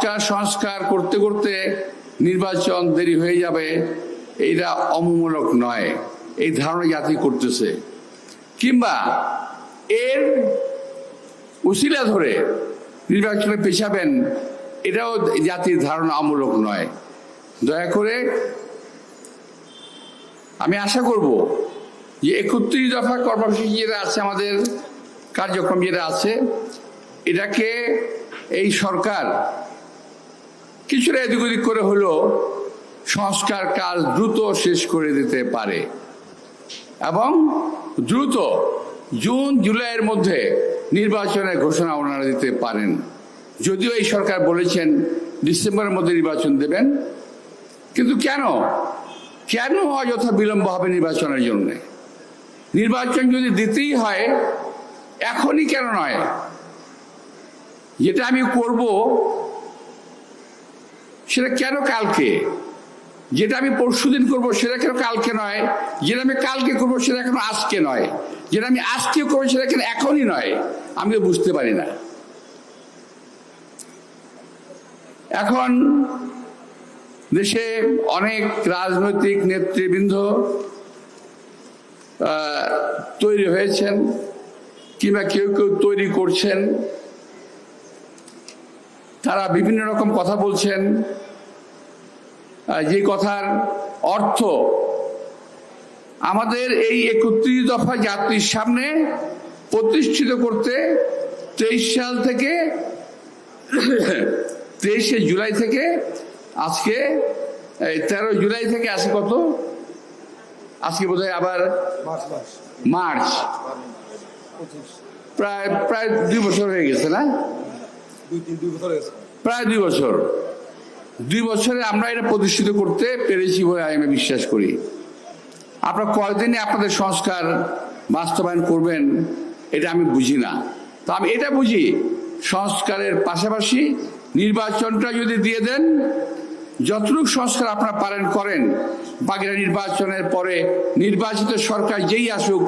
সংস্কার সংস্কার করতে করতে নির্বাচন দেরি হয়ে যাবে, এইটা অমূলক নয়। এই ধারণা জাতি করতেছে। কিংবা এর উশিলা ধরে নির্বাচনে পেছাবেন এটাও জাতির ধারণা অমূলক নয়। দয়া করে আমি আশা করব যে একত্রিশ দফা কর্মসূচি যেটা আছে, আমাদের কার্যক্রম যেটা আছে, এটাকে এই সরকার কিছুটা এদিক ওদিক করে হলেও সংস্কার কাজ দ্রুত শেষ করে দিতে পারে। এবং দ্রুত জুন, জুলাইয়ের মধ্যে নির্বাচনের ঘোষণা ওনারা দিতে পারেন। যদিও এই সরকার বলেছেন ডিসেম্বরের মধ্যে নির্বাচন দেবেন, কিন্তু কেন? কেন অযথা বিলম্ব হবে নির্বাচনের জন্য? নির্বাচন যদি দিতেই হয়, এখনই কেন নয়? যেটা আমি করব সেটা কেন কালকে? যেটা আমি পরশুদিন করব সেটা কেন কালকে নয়? যেটা আমি কালকে করব সেটা কেন আজকে নয়? যেটা আমি আজকে করব সেটা কেন এখনই নয়? আমি বুঝতে পারি না। এখন দেশে অনেক রাজনৈতিক নেতৃবৃন্দ তৈরি হয়েছেন কিংবা কেউ কেউ তৈরি করছেন। তারা বিভিন্ন রকম কথা বলছেন। যে কথার অর্থ আমাদের এই একত্রিশ দফা জাতির সামনে প্রতিষ্ঠিত করতে তেইশ সাল থেকে তেইশে জুলাই থেকে আজকে তেরো জুলাই থেকে আসে কত? আজকে বোধহয় আবার মার্চ। প্রায় প্রায় দুই বছর হয়ে গেছে না? প্রায় দুই বছর। দুই বছরে আমরা এটা প্রতিষ্ঠিত করতে পেরেছি বলে আমি বিশ্বাস করি। আপনারা কয়দিনে আপনাদের সংস্কার বাস্তবায়ন করবেন, এটা আমি বুঝি না। তো আমি এটা বুঝি, সংস্কারের পাশাপাশি নির্বাচনটা যদি দিয়ে দেন, যতটুকু সংস্কার আপনারা পারেন করেন বাকিরা নির্বাচনের পরে নির্বাচিত সরকার যেই আসুক